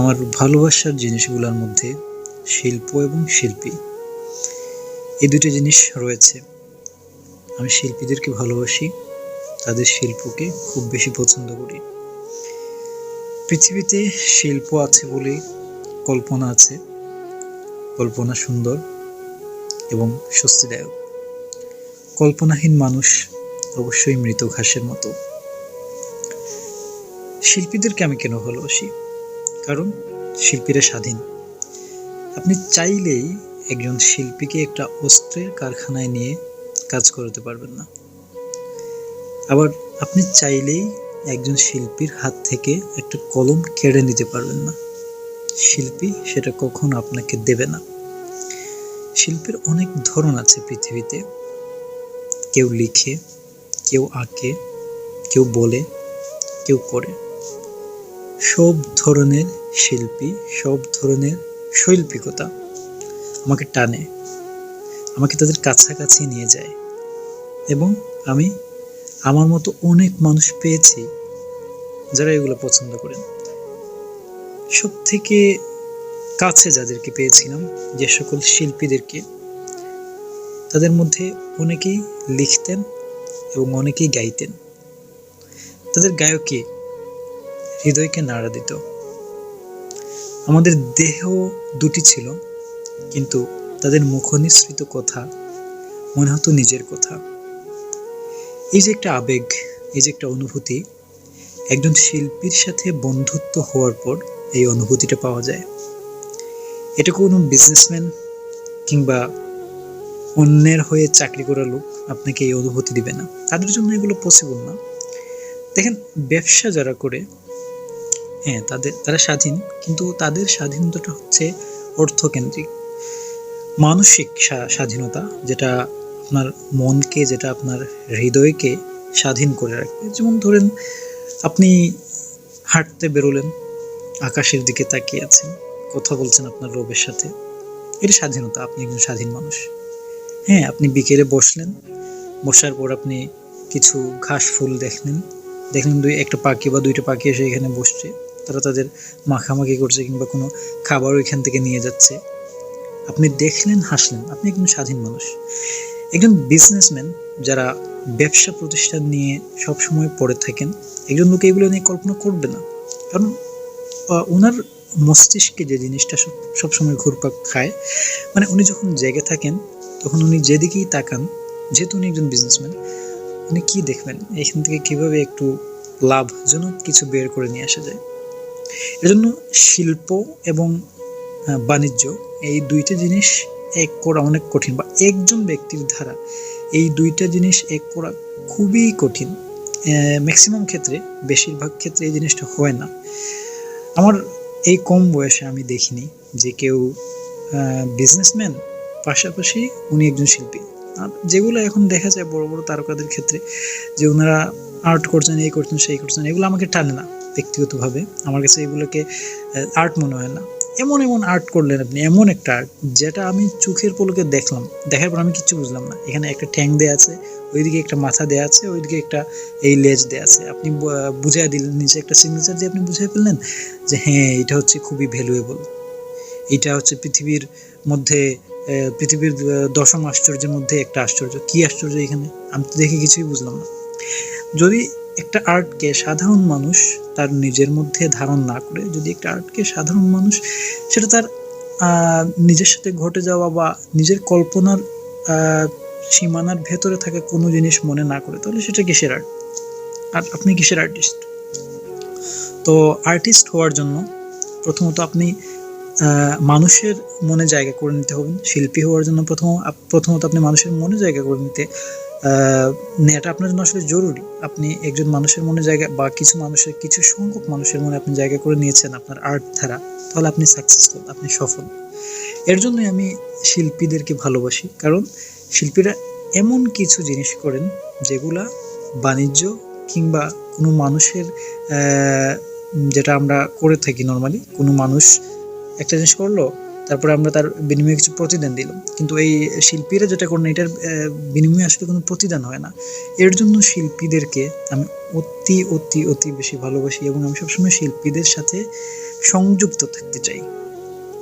আমার ভালোবাসার জিনিসগুলোর মধ্যে শিল্প এবং শিল্পী। এই দুটো জিনিস রয়েছে। আমি শিল্পীদেরকে ভালোবাসি, তাদের শিল্পকে খুব বেশি পছন্দ করি। পৃথিবীতে শিল্প আছে বলে কল্পনা আছে। কল্পনা সুন্দর এবং স্বস্তিদায়ক। কল্পনাহীন মানুষ অবশ্যই মৃত ঘাসের মতো। শিল্পীদেরকে আমি কেন ভালোবাসি? কারণ শিল্পীরা স্বাধীন। আপনি চাইলেই একজন শিল্পীকে একটা অস্ত্রের কারখানায় নিয়ে কাজ করতে পারবেন না। আবার আপনি চাইলেই একজন শিল্পীর হাত থেকে একটা কলম কেড়ে নিতে পারবেন না। শিল্পী সেটা কখনো আপনাকে দেবে না। শিল্পের অনেক ধরন আছে পৃথিবীতে। কেউ লিখে, কেউ আঁকে, কেউ বলে, কেউ করে। সব ধরনের শিল্পী সব ধরনের শৈল্পিকতা আমাকে টানে, আমাকে তাদের কাছাকাছি নিয়ে যায় এবং আমি আমার মতো অনেক মানুষ পেয়েছি যারা এগুলো পছন্দ করেন। সব থেকে কাছে যাদেরকে পেয়েছিলাম যে সকল শিল্পীদেরকে, তাদের মধ্যে অনেকেই লিখতেন এবং অনেকেই গাইতেন। তাদের গায়কে হৃদয়কে নাড়া দিত। আমাদের দেহ দুটি ছিল, কিন্তু তাদের মুখনিসৃত কথা মনে হতো নিজের কথা। এই যে একটা আবেগ, এই যে একটা অনুভূতি, একজন শিল্পীর সাথে বন্ধুত্ব হওয়ার পর এই অনুভূতিটা পাওয়া যায়। এটা কোনো বিজনেসম্যান কিংবা অন্যের হয়ে চাকরি করা লোক আপনাকে এই অনুভূতি দিবে না। তাদের জন্য এগুলো পসিবল না। দেখেন, ব্যবসা যারা করে হ্যাঁ তাদের, তারা স্বাধীন, কিন্তু তাদের স্বাধীনতাটা হচ্ছে অর্থকেন্দ্রিক। মানসিক স্বাধীনতা, যেটা আপনার মনকে, যেটা আপনার হৃদয়কে স্বাধীন করে রাখবে। যেমন ধরেন, আপনি হাঁটতে বেরোলেন, আকাশের দিকে তাকিয়ে আছেন, কথা বলছেন আপনার রবের সাথে এটা স্বাধীনতা, আপনি একজন স্বাধীন মানুষ। হ্যাঁ আপনি বিকেলে বসলেন, বসার পর আপনি কিছু ঘাস ফুল দেখলেন দেখলেন দুই, একটা পাখি বা দুইটা পাখি এসে এখানে বসছে। তারা তাদের মাখামাখি করছে কিংবা কোনো খাবার ওইখান থেকে নিয়ে যাচ্ছে। আপনি দেখলেন, হাসলেন, আপনি একজন স্বাধীন মানুষ। একজন বিজনেসম্যান যারা ব্যবসা প্রতিষ্ঠান নিয়ে সব সময় পড়ে থাকেন, একজন লোক এগুলো নিয়ে কল্পনা করবে না। কারণ ওনার মস্তিষ্কে যে জিনিসটা সব সময় ঘুরপাক খায় মানে উনি যখন জেগে থাকেন, তখন উনি যেদিকেই তাকান, যেহেতু উনি একজন বিজনেসম্যান উনি কি দেখবেন? এখান থেকে কীভাবে একটু লাভজনক কিছু বের করে নিয়ে আসা যায়? এজন্য শিল্প এবং বাণিজ্য এই দুইটা জিনিস এক করা অনেক কঠিন বা একজন ব্যক্তির দ্বারা এই দুইটা জিনিস এক করা খুবই কঠিন। ম্যাক্সিমাম ক্ষেত্রে, বেশিরভাগ ক্ষেত্রে এই জিনিসটা হয় না। আমার এই কম বয়সে আমি দেখিনি যে কেউ বিজনেসম্যান পাশাপাশি উনি একজন শিল্পী। আর যেগুলো এখন দেখা যায় বড় বড় তারকাদের ক্ষেত্রে যে ওনারা আর্ট করছেন, এই করছেন, সেই করছেন, এগুলো আমাকে টানে না। ব্যক্তিগতভাবে আমার কাছে এগুলোকে আর্ট মনে হয় না। এমন এমন আর্ট করলেন আপনি, এমন একটা আর্ট যেটা আমি চোখের পলকে দেখলাম। দেখার পর আমি কিচ্ছু বুঝলাম না। এখানে একটা ঠ্যাং দেওয়া আছে, ওইদিকে একটা মাথা দেওয়া আছে, ওইদিকে একটা এই লেজ দেওয়া আছে। আপনি বুঝাই দিলেন নিচে একটা সিগনেচার দিয়ে আপনি বুঝাই ফেললেন যে হ্যাঁ এটা হচ্ছে খুবই ভ্যালুয়েবল এটা হচ্ছে পৃথিবীর মধ্যে পৃথিবীর দশম আশ্চর্যের মধ্যে একটা আশ্চর্য। কি আশ্চর্য এখানে? আমি তো দেখে কিছুই বুঝলাম না। যদি একটা আর্টকে সাধারণ মানুষ তার নিজের মধ্যে ধারণ না করে, যদি একটা আর্টকে সাধারণ মানুষ সেটা তার নিজের সাথে ঘটে যাওয়া বা নিজের কল্পনার সীমানার ভেতরে থাকা কোনো জিনিস মনে না করে, তাহলে সেটা কিসের আর্ট? আর আপনি কিসের আর্টিস্ট? তো আর্টিস্ট হওয়ার জন্য প্রথমত আপনি মানুষের মনে জায়গা করে নিতে হবেন শিল্পী হওয়ার জন্য প্রথম, প্রথমত আপনি মানুষের মনে জায়গা করে নিতে নেওয়াটা আপনার জন্য আসলে জরুরি। আপনি একজন মানুষের মনে জায়গা বা কিছু মানুষের, কিছু সংখ্যক মানুষের মনে আপনি জায়গা করে নিয়েছেন আপনার আর্ট ধারা, তাহলে আপনি সাকসেসফুল আপনি সফল। এর জন্যই আমি শিল্পীদেরকে ভালোবাসি, কারণ শিল্পীরা এমন কিছু জিনিস করেন যেগুলা বাণিজ্য কিংবা কোনো মানুষের যেটা আমরা করে থাকি নর্মালি কোনো মানুষ একটা জিনিস করল তারপরে আমরা তার বিনিময়ে কিছু প্রতিদান দিলাম। কিন্তু এই শিল্পীরা যেটা করেন, এটার বিনিময়ে আসলে কোনো প্রতিদান হয় না। এর জন্য শিল্পীদেরকে আমি অতি অতি অতি বেশি ভালোবাসি এবং আমি সবসময় শিল্পীদের সাথে সংযুক্ত থাকতে চাই।